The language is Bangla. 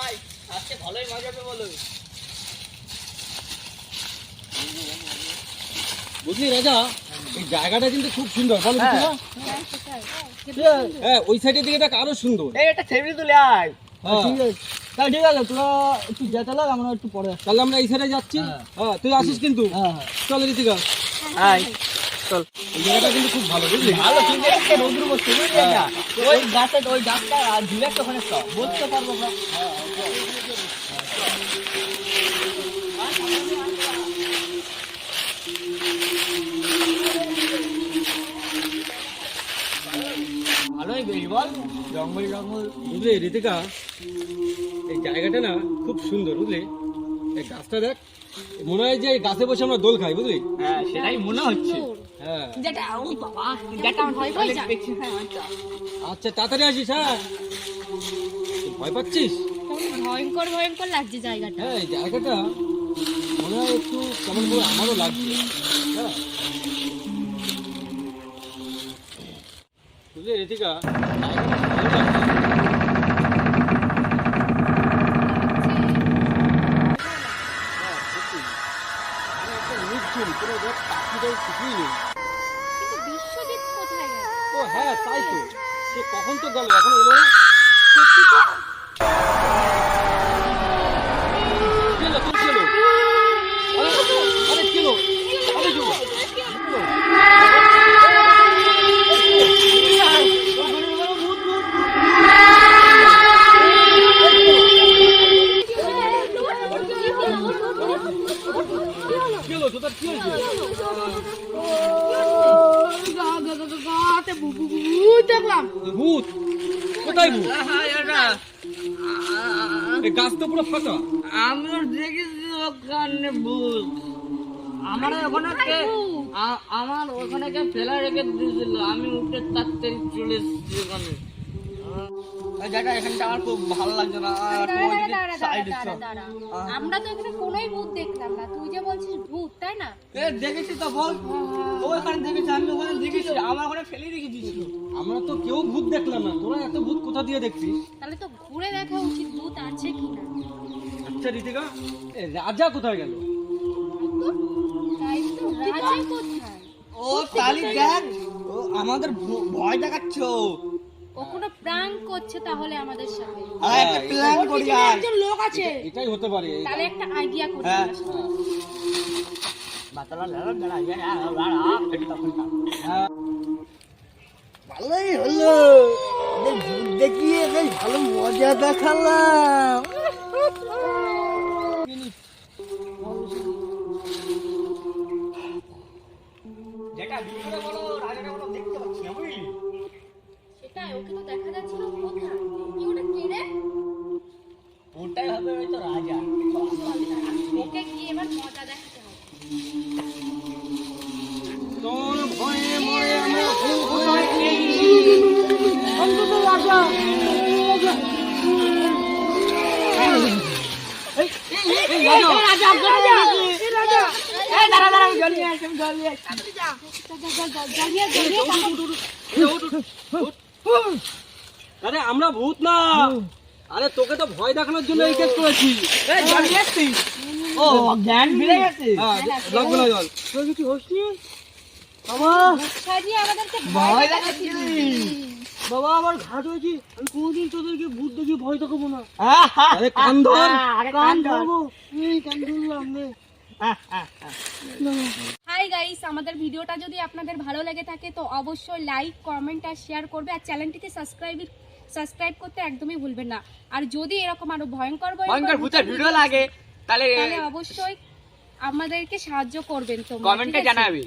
ভাই আজকে ভালোই মজা হবে বলো। বুঝলি রাজা এই জায়গাটা কিন্তু খুব সুন্দর বলো হ্যাঁ। হ্যাঁ, হ্যাঁ ওই সাইডের দিকে আরও সুন্দর। এই একটা ছবি তুলে আয়। হ্যাঁ। ঠিক আছে। তাহলে ঠিক আছে তোরা একটু যেতে লাগ আমরা একটু পরে তাহলে আমরা এই সাইডে যাচ্ছি। হ্যাঁ। হ্যাঁ তুই আসিস কিন্তু। হ্যাঁ হ্যাঁ। চল ঋতিকা আয়। চল। এই জায়গাটা কিন্তু খুব ভালো বুঝলি? ভালো কিন্তু রোদ্রু বসছে বুঝলি ওই গাছে ওই গাছটা আর একটা ওখানে সব। বলতে পারব না। ভালোই বেশ বল। জঙ্গল জঙ্গল। বুঝলি ঋতিকা এই জায়গাটা না খুব সুন্দর বুঝলি? এই গাছটা দেখ মনে হয় যে এই গাছে বসে আমরা দোল খাই বুঝলি? হ্যাঁ সেটাই মনে হচ্ছে। হ্যাঁ। যেটা ও বাবা যেটা ভয় পাই যা। দেখছি। হ্যাঁ আচ্ছা আচ্ছা তাড়াতাড়ি আসিস হ্যাঁ। ভয় পাচ্ছিস? ভয়ঙ্কর ভয়ঙ্কর লাগছে জায়গাটা। হ্যাঁ জায়গাটা মনে হয় একটু কেমন করে আমারও লাগছে। হ্যাঁ। বুঝলি ঋতিকা? ও হ্যাঁ তাই তো। সে কখন তো গেল? এখন এলো না? দেখলাম ভূত। কোথায় ভূত? এই গাছ তো পুরো ফাঁকা। আমিও দেখেছি ওখানে ভূত। আমার ওখানে আমার ওখানে কে ফেলা রেখে দিয়েছিল। আমি উঠে তাড়াতাড়ি চলে এসেছি ওখানে। জায়গা এখানটা আমার খুব ভালো লাগছে না। আমরা তো এখানে কোনোই ভূত দেখলাম না। তুই যে বলছিস তাই না? এ দেখেছি তো বল। ওখানে দেখেছি আমি ওখানে দেখেছি। আমার ওখানে ফেলে রেখে দিয়েছিল। আমরা তো কেউ ভূত দেখলাম না। তোরা এত ভূত কোথা দিয়ে দেখছিস? তাহলে তো ঘুরে দেখা উচিত ভূত আছে কিনা আচ্ছা ঋতিকা রাজা কোথায় গেল? তাই তো রাজা কোথায়? ও তালি দেখ। ও আমাদের ভয় দেখাচ্ছ। ও কোনো প্রাঙ্ক করছে তাহলে আমাদের সাথে। আর একটা হ্যাঁ, প্ল্যান করি আর লোক আছে। এটাই হতে পারে। তাহলে একটা আইডিয়া করি ভালোই হলো। দেখিয়ে ভালো মজা দেখালাম। আরে আমরা ভূত না। আরে তোকে তো ভয় দেখানোর জন্য এই কেস করেছি? ও জ্ঞান ফিরে গেছে। হ্যাঁ লাগবে না জল তোর কিছু হসনি বাবা ভয় দেখাচ্ছিস। বাবা আমার ঘাট হয়েছে। আমি কোনোদিন তোদেরকে ভূত দেখি ভয় দেখাবো না। আরে কান ধর। কান ধরবো। এই কান ধরলাম রে হাই গাইস আমাদের ভিডিওটা যদি আপনাদের ভালো লেগে থাকে তো অবশ্যই লাইক কমেন্ট আর শেয়ার করবে। আর চ্যানেলটিকে সাবস্ক্রাইব সাবস্ক্রাইব করতে একদমই ভুলবেন না। আর যদি এরকম আরও ভয়ঙ্কর ভয়ঙ্কর ভূতের ভিডিও লাগে তাহলে তাহলে অবশ্যই আমাদেরকে সাহায্য করবেন তো। কমেন্টে জানাবে।